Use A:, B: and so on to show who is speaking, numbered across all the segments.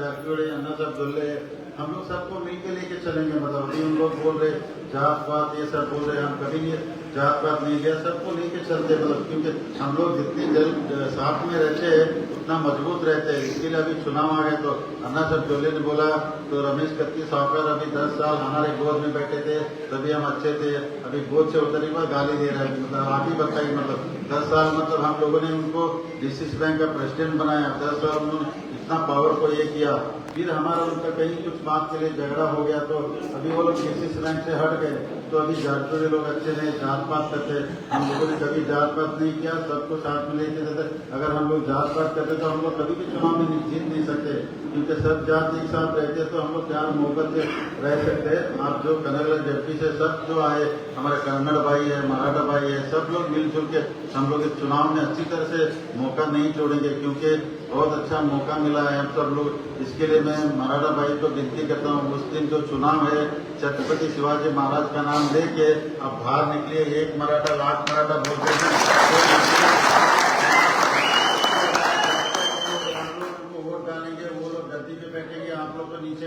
A: جاپ جوڑے یا نظر دلے ہم لوگ سب کو مل کے لے کے چلیں گے مطلب ابھی ہم لوگ بول رہے، جات بات یہ سب بول رہے، ہم کبھی یہ جات بات نہیں گیا سب کو لے کے چلتے مطلب کیونکہ ہم لوگ جتنی جلد ساتھ میں رہتے ہیں، اتنا مضبوط رہتے ہیں۔ اس کے لیے ابھی چناؤ آ گئے تو انا انس جولے نے بولا، تو رمیش کتی ساؤکر ابھی دس سال ہمارے گود میں بیٹھے تھے، تبھی ہم اچھے تھے۔ ابھی گود سے اترنے پر گالی دے رہے ہیں مطلب آپ ہی بتائیے مطلب دس سال مطلب ہم لوگوں نے ان کو ڈی سی بینک کا پریسیڈنٹ بنایا۔ دس سال انہوں نے اتنا پاور کو یہ کیا، پھر ہمارا ان کا کہیں کچھ بات کے لیے جھگڑا ہو گیا تو ابھی وہ لوگ کسی رینک سے ہٹ گئے، تو ابھی جھارکھنڈ کے لوگ اچھے نہیں جات پات کرتے، ہم لوگوں نے کبھی جات پات نہیں کیا، سب کو ساتھ میں لے کے اگر ہم لوگ جات پات کرتے تو ہم لوگ کبھی بھی چناؤ میں جیت نہیں سکتے، کیونکہ سب جات ایک ساتھ رہتے تو ہم لوگ پیار محبت سے رہ سکتے، آپ جو کنرلا ڈپٹی سے سب جو آئے، ہمارے کنڑ بھائی ہے مراٹھا بھائی ہے، سب لوگ مل جل کے ہم لوگ اس چناؤ میں اچھی طرح سے موقع نہیں چھوڑیں گے، کیونکہ بہت اچھا موقع ملا ہے ہم سب لوگ۔ اس کے لیے میں مہاراجا بھائی کو بنتی کرتا ہوں۔ اس دن جو چناؤ ہے، چھترپتی شیواجی مہاراج کا نام لے کے اب باہر نکلے ایک مراٹھا، لاکھ مراٹھا بول ہیں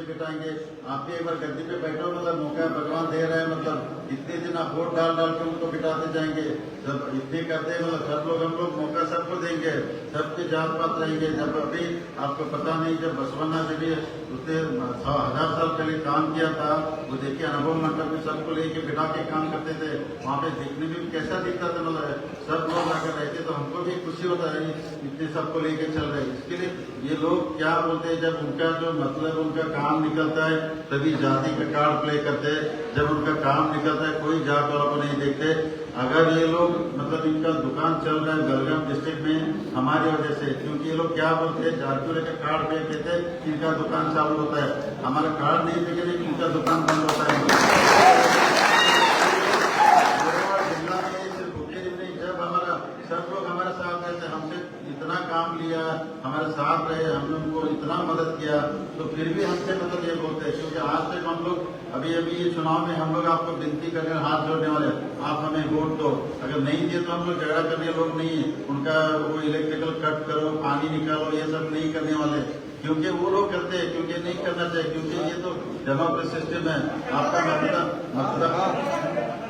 A: سے پٹائیں گے۔ آپ کے ایک بار گدی پہ بیٹھو مطلب موقع بھگوان دے رہے ہیں مطلب اتنے دن آپ ووٹ ڈال ڈال کے ان کو پٹاتے جائیں گے۔ جب اتنے کرتے ہیں مطلب سب لوگ ہم لوگ موقع سب کو دیں گے، سب کے جات پات رہیں گے۔ جب ابھی آپ کو پتہ نہیں، جب بسونا سے بھی اس نے ہزار سال پہلے کام کیا تھا، وہ دیکھیے انبھو منڈل میں سب کو لے کے بٹھا کے کام کرتے تھے۔ وہاں پہ دیکھنے میں کیسا دکھتا تھا مطلب سب لوگ اگر رہتے تو ہم کو بھی خوشی ہوتا ہے، اتنے سب کو لے کے چل رہے۔ اس کے لیے یہ لوگ کیا بولتے ہیں، جب ان کا جو مطلب ان کا کام کام نکلتا ہے تبھی جاتی کا کارڈ پلے کرتے جب ان کا کام نکلتا ہے، کوئی جات والا کو نہیں دیکھتے۔ اگر یہ لوگ مطلب ان کا دکان چل رہا ہے گلگم ڈسٹرکٹ میں، ہماری وجہ سے، کیونکہ یہ لوگ کیا بولتے ہیں جاتی والے کا کارڈ پلے کہتے ان کا دکان چالو ہوتا ہے۔ ہمارا کارڈ نہیں دیکھے ان کا دکان بند ہوتا ہے۔ کام لیا، ہمارے ساتھ رہے، ہم نے ان کو اتنا مدد کیا، تو پھر بھی ہم سے مدد یہ بولتے ہیں کیونکہ آج تک ہم لوگ ابھی ابھی یہ چناؤ میں ہم لوگ آپ کو بنتی کرنے ہاتھ جوڑنے والے آپ ہمیں ووٹ دو۔ اگر نہیں دیے تو ہم لوگ جھگڑا کرنے لوگ نہیں ہیں۔ ان کا وہ الیکٹریکل کٹ کرو، پانی نکالو، یہ سب نہیں کرنے والے کیونکہ وہ لوگ کرتے ہیں، کیونکہ نہیں کرنا چاہیے، کیونکہ یہ تو ڈیموکریسی سسٹم ہے۔ آپ کا مطلب مطلب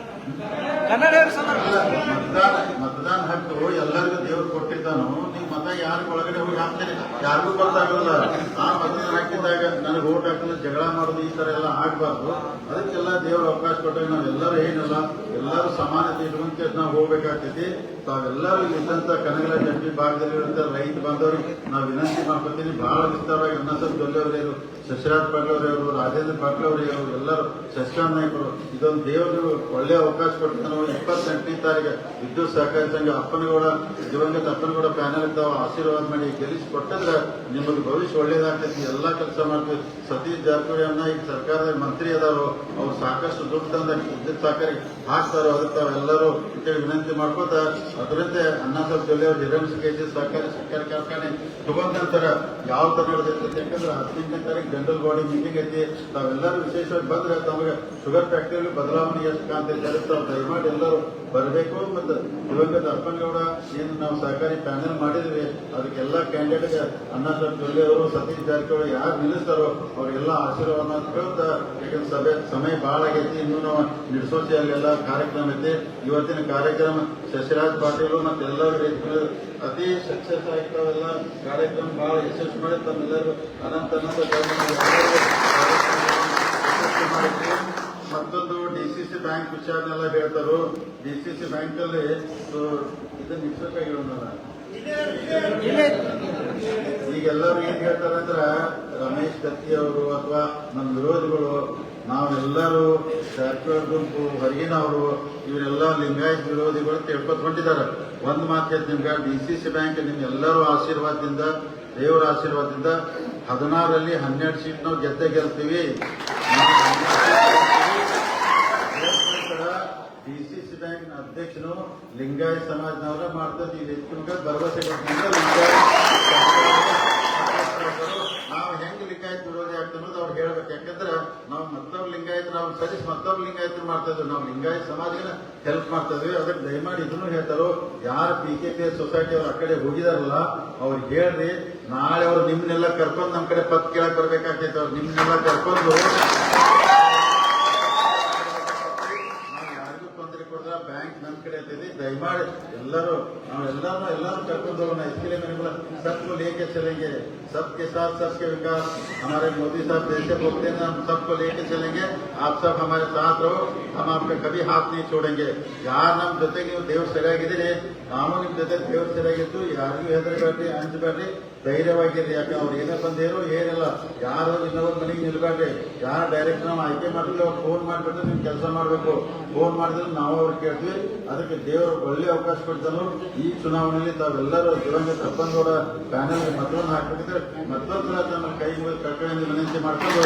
A: ಮತದಾನ ಹಕ್ಕು ಎಲ್ಲರಿಗೂ ದೇವ್ರು ಕೊಟ್ಟಿದ್ದಾನು. ನೀವು ಮತ ಯಾರು ಒಳಗಡೆ ಹೋಗಿ ಹಾಕ್ತೀರಿ? ಯಾರಿಗೂ ಗೊತ್ತಾಗಲ್ಲ ಆ ಮತದಾನ ಹಾಕಿದ್ದಾಗ ನನಗೆ ಓಟ್ ಜಗಳ ಮಾಡೋದು, ಈ ತರ ಎಲ್ಲ ಆಗ್ಬಾರ್ದು. ಅದಕ್ಕೆಲ್ಲ ದೇವ್ರ ಅವಕಾಶ ಕೊಟ್ಟಾಗ ನಾವೆಲ್ಲರೂ ಏನಲ್ಲ, ಎಲ್ಲರೂ ಸಮಾನತೆ ಇರುವಂತೆ ನಾವು ಹೋಗ್ಬೇಕಾಗ್ತೈತಿ. ತಾವೆಲ್ಲರೂ ಇದ್ದಂತ ಕನಗಲ ಜಂಟಿ ಭಾಗದಲ್ಲಿ ಇರುವಂತ ರೈತ ಬಾಂಧವರಿಗೆ ನಾವು ವಿನಂತಿ ಮಾಡ್ಕೊತೀನಿ ಬಹಳ ವಿಸ್ತಾರವಾಗಿ ಅನ್ನಸದ್ ದೊಲ್ಲೆಯವರೇರು ಶಶಿರಾಜ್ ಪಾಟೀಲ್ ಅವರು, ರಾಜೇಂದ್ರ ಪಾಟೀಲ್ ಅವರು ಎಲ್ಲರೂ ಶಶಿಕಾಂತ್ ನಾಯ್ಕರು, ಇದೊಂದು ದೇವರು ಒಳ್ಳೆ ಅವಕಾಶ ಕೊಡ್ತಾನೆ ಇಪ್ಪತ್ತೆಂಟನೇ ತಾರೀಕು ವಿದ್ಯುತ್ ಸಹಕಾರಿ ಸಂಘ ಅಪ್ಪನಗೌಡ, ದಿವಂಗತ ಅಪ್ಪನಗೌಡ ಪ್ಯಾನಲ್ ಇದ್ದಾವ. ಆಶೀರ್ವಾದ ಮಾಡಿ ಗೆಲ್ಲಿಸಿ ಕೊಟ್ಟಂದ್ರೆ ನಿಮಗೆ ಭವಿಷ್ಯ ಒಳ್ಳೇದಾಗ್ತೈತಿ. ಎಲ್ಲ ಕೆಲಸ ಮಾಡ್ತೀವಿ. ಸತೀಶ್ ಜಾರಕಿಹೊಳಿ ಅನ್ನ ಈಗ ಸರ್ಕಾರದ ಮಂತ್ರಿ ಅದಾರೋ. ಅವ್ರು ಸಾಕಷ್ಟು ದುಡ್ಡು ತಂದ ವಿದ್ಯುತ್ ಸಹಕಾರಿ ಹಾಕ್ತಾರೋ. ಅದಕ್ಕೆ ತಾವೆಲ್ಲರೂ ವಿನಂತಿ ಮಾಡ್ಕೋತ ಅದರಂತೆ ಅನ್ನ ಸಾಹೇಬ್ ಜೊಲ್ಲೆ ಅವ್ರ ಸಹಕಾರಿ ಸಹಕಾರಿ ಕಾರ್ಖಾನೆ ತಗೊಂಡ ನಂತರ ಯಾವ ತರ ಯಾಕಂದ್ರೆ ಹದಿನೆಂಟನೇ ತಾರೀಕು ಜನರಲ್ ಬಾಡಿ ಮೀಟಿಂಗ್ ಐತಿ ತಾವೆಲ್ಲರೂ ವಿಶೇಷವಾಗಿ ಬಂದ್ರೆ ತಮಗೆ ಶುಗರ್ ಫ್ಯಾಕ್ಟರಿಯಲ್ಲಿ ಬದಲಾವಣೆ ಎಷ್ಟು ಕಾಣ್ತೈತೆ ದಯಮಾಡಿ ಎಲ್ಲರೂ ಬರಬೇಕು ಮತ್ತು ದಿವಂಗತ ಅಪ್ಪನಗೌಡ ಏನು ನಾವು ಸಹಕಾರಿ ಪ್ಯಾನೆಲ್ ಮಾಡಿದ್ವಿ, ಅದಕ್ಕೆಲ್ಲ ಕ್ಯಾಂಡಿಡೇಟ್ ಅಣ್ಣ ಜೊಲ್ಲೆ ಅವರು, ಸತೀಶ್ ಜಾರಕಿಹೊಳಿ ಯಾರು ನಿಲ್ಲಿಸ್ತಾರೋ ಅವ್ರಿಗೆಲ್ಲ ಆಶೀರ್ವಾದ ಅಂತ ಕೇಳ್ತಾ ಯಾಕಂದ್ರೆ ಸಭೆ, ಸಮಯ ಬಹಳ ಆಗೈತಿ, ಇನ್ನು ನಾವು ನಡೆಸೋಸಿ ಅಲ್ಲೆಲ್ಲ ಕಾರ್ಯಕ್ರಮ ಐತಿ. ಇವತ್ತಿನ ಕಾರ್ಯಕ್ರಮ ಶಶಿರಾಜ್ ಪಾಟೀಲ್ ಮತ್ತೆ ಎಲ್ಲರೂ ಅತಿ ಸಕ್ಸಸ್ ಆಗ್ತಾವೆಲ್ಲ ಕಾರ್ಯಕ್ರಮ ಬಹಳ ಯಶಸ್ವಿ ಮಾಡಿ ತಮ್ಮೆಲ್ಲರೂ ಅನಂತ ಮತ್ತೊಂದು ಡಿಸಿಸಿ ಬ್ಯಾಂಕ್ ವಿಚಾರನೆಲ್ಲ ಹೇಳ್ತಾರೋ. ಡಿಸಿಸಿ ಬ್ಯಾಂಕ್ ಅಲ್ಲಿ ಇದನ್ನ ನಿಲ್ಸಕ್ಕಾಗಿರೋಣಲ್ಲ ಈಗ ಎಲ್ಲರೂ ಏನ್ ಹೇಳ್ತಾರೆ ಅಂದ್ರೆ ರಮೇಶ್ ಕತ್ತಿ ಅವರು ಅಥವಾ ನಮ್ಮ ವಿರೋಧಿಗಳು ನಾವೆಲ್ಲರೂ ಸರ್ಕಾರ ಗುಂಪು ಹೊರಗಿನವರು ಇವರೆಲ್ಲ ಲಿಂಗಾಯತ್ ವಿರೋಧಿಗಳು ತಿಳ್ಕೊತ್ಕೊಂಡಿದ್ದಾರೆ ಒಂದು ಮಾತು ನಿಮ್ಗೆ ಡಿ ಸಿ ಸಿ ಬ್ಯಾಂಕ್ ನಿಮ್ಗೆಲ್ಲರೂ ಆಶೀರ್ವಾದದಿಂದ ದೇವರ ಆಶೀರ್ವಾದದಿಂದ ಹದಿನಾರರಲ್ಲಿ ಹನ್ನೆರಡು ಸೀಟ್ ನಾವು ಗೆದ್ದೆ ಗೆಲ್ತೀವಿ ಡಿಸಿಸಿ ಅಧ್ಯಕ್ಷನು ಲಿಂಗಾಯತ್ ಸಮಾಜದವರ ಮಾಡ್ತದೆ. ಇಲ್ಲಿ ಭರವಸೆ ನಾವು ಹೆಂಗ್ ಲಿಂಗಾಯತ್ ವಿರೋಧಿ ಆಗ್ತದೆ ಅನ್ನೋದು ಅವ್ರು ಹೇಳ್ಬೇಕು. ಯಾಕಂದ್ರೆ ನಾವು ಮತ್ತೊಬ್ಬ ಲಿಂಗಾಯತ್, ನಾವು ಸರಿ ಮತ್ತೊಬ್ಬ ಲಿಂಗಾಯತ್ ಮಾಡ್ತಾ ನಾವು ಲಿಂಗಾಯತ್ ಸಮಾಜಕ್ಕೆ ಹೆಲ್ಪ್ ಮಾಡ್ತಾ ಇದ್ವಿ ಅದಕ್ಕೆ ದಯಮಾಡಿ ಇದನ್ನು ಹೇಳ್ತಾರೋ, ಯಾರು ಪಿ ಕೆ ಪಿ ಸೊಸೈಟಿ ಅವ್ರ ಕಡೆ ಹೋಗಿದಾರಲ್ಲ ಅವ್ರಿಗೆ ಹೇಳ್ರಿ. ನಾಳೆ ಅವ್ರು ನಿಮ್ನೆಲ್ಲ ಕರ್ಕೊಂಡು ನಮ್ ಕಡೆ ಪತ್ ಕೇಳಕ್ ಬರ್ಬೇಕಾಗ್ತೈತೆ. ಅವ್ರು ನಿಮ್ನೆಲ್ಲ ಕರ್ಕೊಂಡು ನಾವು ಯಾರಿಗೂ ತೊಂದರೆ ಕೊಡ್ದ ಬ್ಯಾಂಕ್ ನಮ್ ಕಡೆ ಇರ್ತೈತಿ ದಯಮಾಡಿ ಎಲ್ಲರೂ ನಾವು ಎಲ್ಲಾರು ಎಲ್ಲಾರು ಕರ್ಕೊಂಡು ಹೋಗೋಣ इसके लिए मैंने बोला सबको लेके चलेंगे सबके साथ सबके विकास हमारे मोदी साहब जैसे बोलते हैं ना हम सबको लेके चलेंगे आप सब हमारे साथ रहो हम आपका कभी हाथ नहीं छोड़ेंगे ಯಾರು ನಮ್ಮ ಜೊತೆಗೆ ನೀವು ದೇವ್ರ ಸರಿಯಾಗಿದ್ದೀರಿ ನಾವು ನಿಮ್ ಜೊತೆ ದೇವ್ರ ಸರಿಯಾಗಿದ್ದು ಯಾರಿಗೂ ಹೆದರಬೇಡ್ರಿ ಅಂಜಬೇಡ್ರಿ ಧೈರ್ಯವಾಗಿರ್ರಿ ಯಾಕೆ ಅವ್ರು ಏನೇ ಬಂದೇರು ಏನಿಲ್ಲ ಯಾರು ಇನ್ನೊಬ್ಬರ ಮನೆಗೆ ನಿಲ್ಬೇಡ್ರಿ ಯಾರು ಡೈರೆಕ್ಟ್ ನಾವು ಆಯ್ಕೆ ಮಾಡಿದ್ವಿ ಅವ್ರು ಫೋನ್ ಮಾಡಿಬಿಟ್ಟು ನೀವು ಕೆಲಸ ಮಾಡಬೇಕು ಫೋನ್ ಮಾಡಿದ್ರೆ ನಾವು ಅವ್ರು ಕೇಳ್ತೀವಿ. ಅದಕ್ಕೆ ದೇವರು ಒಳ್ಳೆ ಅವಕಾಶ ಕೊಡ್ತಾನು. ಈ ಚುನಾವಣೆಯಲ್ಲಿ ತಾವೆಲ್ಲರೂ ದಿವಂಗತ ಅಪ್ಪನಗೌಡ ಪ್ಯಾನೆಲ್ ಮತವನ್ನು ಹಾಕಬೇಕಿದ್ರೆ ಮತ್ತೊಂದು ಸಲ ತನ್ನ ಕೈ ಕಳ್ಕೊಳ್ಳಿ ವಿನಂತಿ ಮಾಡ್ಕೊಂಡು.